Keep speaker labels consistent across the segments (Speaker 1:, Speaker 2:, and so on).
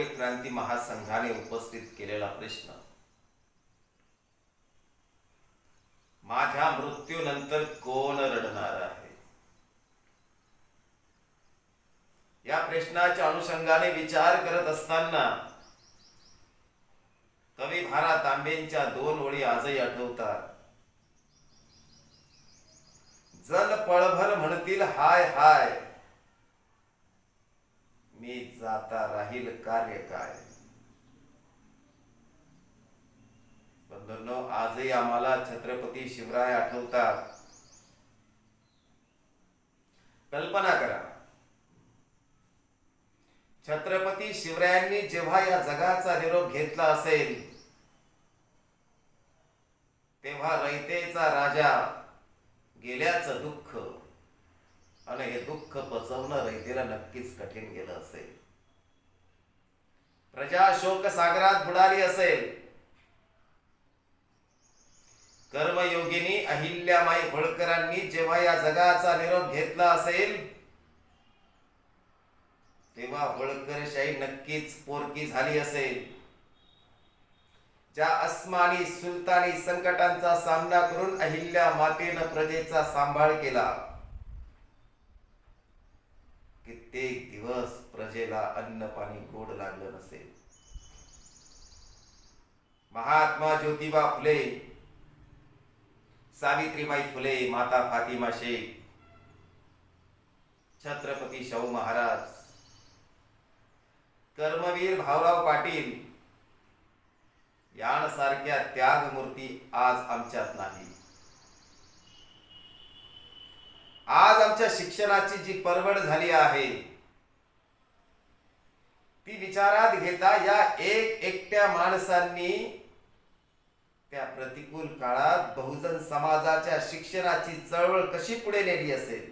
Speaker 1: शौर्य क्रांती महासंघाने उपस्थित केलेला प्रश्न. माझ्या मृत्यूनंतर कोण रडणार आहे? या प्रश्नाच्या अनुषंगाने विचार करत असताना कवी भारा तांबेंच्या दोन ओळी आजही आठवतात. जल पळभर म्हणतील हाय हाय. जाता राहील कार्य काय? बंधूंनो आजही आम्हाला छत्रपती शिवराय आठवतात. कल्पना करा. छत्रपती शिवरायांनी जेव्हा या जगाचा निरोप घेतला असेल तेव्हा रयतेचा राजा गेल्याचं दुःख आणि हे दुःख पचवणं रयतेला नक्कीच कठीण गेलं असेल. प्रजा शोक सागरात बुडाली असेल. कर्मयोगिनी अहिल्यामाई होळकरांनी जेव्हा या जगाचा निरोप घेतला असेल तेव्हा होळकरशाही नक्कीच पोरकी झाली असेल. ज्या अस्मानी सुलतानी संकटांचा सामना करून अहिल्या मातेनं प्रजेचा सांभाळ केला. कित्येक दिवस प्रजेला अन्न पाणी गोड लागलं नसेल. महात्मा ज्योतिबा फुले सावित्रीबाई फुले माता फातिमा शेख छत्रपती शाहू महाराज कर्मवीर भाऊराव पाटील यांसारख्या त्यागमूर्ती आज आमच्यात नाही आज आमच्या शिक्षणाची जी परवड झाली आहे ती विचारात घेता या एक एकट्या माणसांनी त्या प्रतिकूल काळात बहुजन समाजाच्या शिक्षणाची चळवळ कशी पुढे नेली असेल?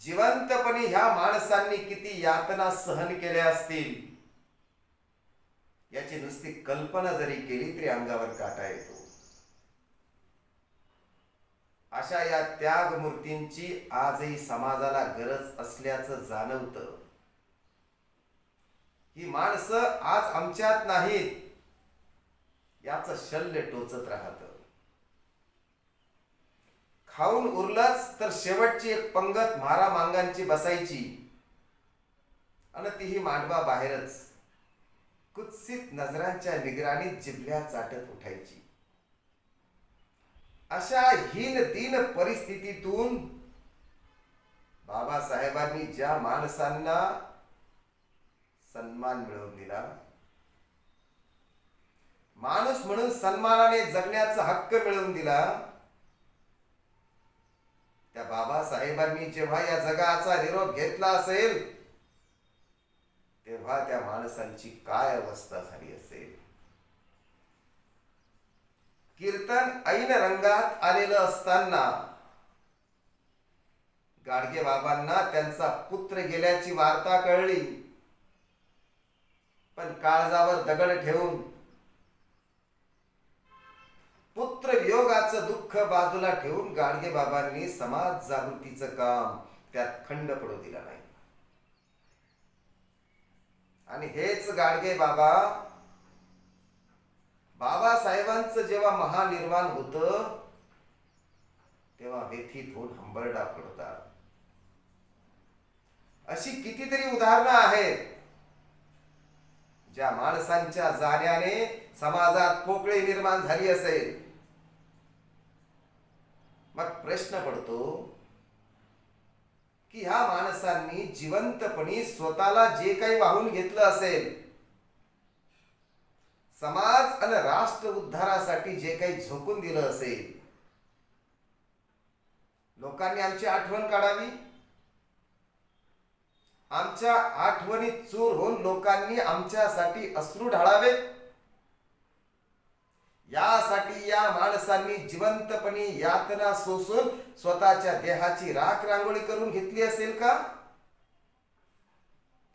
Speaker 1: जिवंतपणे ह्या माणसांनी किती यातना सहन केल्या असतील? याची नुसती कल्पना जरी केली तरी अंगावर काटा येतो. अशा या त्याग मूर्तींची आजही समाजाला गरज असल्याचं जाणवत. ही माणसं आज आमच्यात नाहीत. याच शल्य टोचत राहत. खाऊन उरलंच तर शेवटची एक पंगत मारा मांगांची बसायची. आणि तीही मांडवा बाहेरच. कुत्सित नजरांच्या निगराणीत जिबल्या चाटत उठायची. अशा हीन दिन परिस्थितीतून बाबासाहेबांनी ज्या माणसांना सन्मान मिळवून दिला माणूस म्हणून सन्मानाने जगण्याचा हक्क मिळवून दिला त्या बाबासाहेबांनी जेव्हा या जगाचा निरोप घेतला असेल तेव्हा त्या माणसांची काय अवस्था झाली असेल? कीर्तन ऐन रंगात आलेलं असताना गाडगे बाबांना त्यांचा पुत्र गेल्याची वार्ता कळली. पण काळजावर दगड ठेवून पुत्र वियोगाचं दुःख बाजूला ठेवून गाडगे बाबांनी समाज जागृतीचं काम त्यात खंड पडू दिला नाही. आणि हेच गाडगे बाबा बाबासाहेबांचं जेव्हा महानिर्वाण होत तेव्हा व्यथित होऊन हंबरडा पडतात अशी कितीतरी उदाहरणं आहेत ज्या माणसांच्या जाण्याने समाजात पोकळी निर्माण झाली असेल. मग प्रश्न पडतो की ह्या माणसांनी जिवंतपणी स्वतःला जे काही वाहून घेतलं असेल समाज आणि राष्ट्र उद्धारासाठी जे काही झोकून दिलं असेल लोकांनी आमची आठवण काढावी. आमच्या आठवणीत चूर होऊन लोकांनी आमच्यासाठी अश्रू ढाळावे. यासाठी या माणसांनी जिवंतपणे यातना सोसून स्वतःच्या देहाची राख रांगोळी करून घेतली असेल का?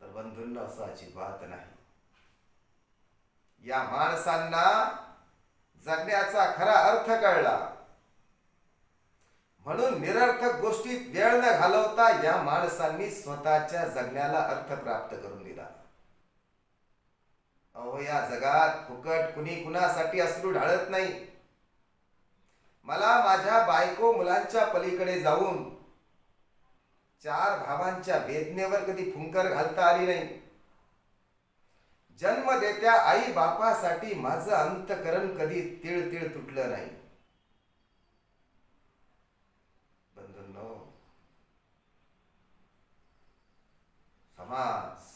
Speaker 1: तर बंधूंना असं अजिबात नाही. या माणसांना जगण्याचा खरा अर्थ कळला. म्हणून निरर्थक गोष्टीत वेळ न घालवता या माणसांनी स्वतःच्या जगण्याला अर्थ प्राप्त करून दिला. अहो या जगात फुकट कुणी कुणासाठी असलू ढाळत नाही. मला माझ्या बायको मुलांच्या पलीकडे जाऊन चार भावांच्या वेदनेवर कधी फुंकर घालता आली नाही. जन्म देत्या आई बापासाठी माझं अंतकरण कधी तिळ तिळ तुटलं नाही. बंधूंनो समाज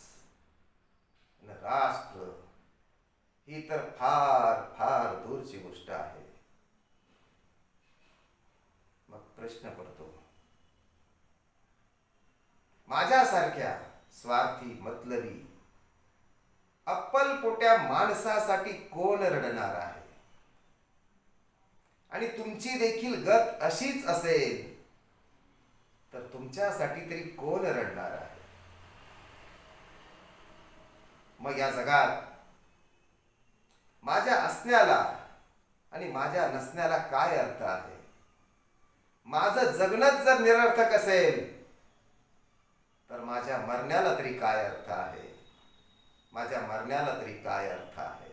Speaker 1: राष्ट्र ही तर फार फार दूरची गोष्ट आहे. मग प्रश्न पडतो माझ्यासारख्या स्वार्थी मतलबी अप्पलपोट्या माणसासाठी कोण रडणार आहे? आणि तुमची देखील गत अशीच असेल तर तुमच्यासाठी तरी कोण रडणार आहे? मग या जगात माझ्या असण्याला आणि माझ्या नसण्याला काय अर्थ आहे? माझं जगणंच जर निरर्थक असेल तर माझ्या मरण्याला तरी काय अर्थ आहे? माझ्या मरण्याला तरी काय अर्थ आहे?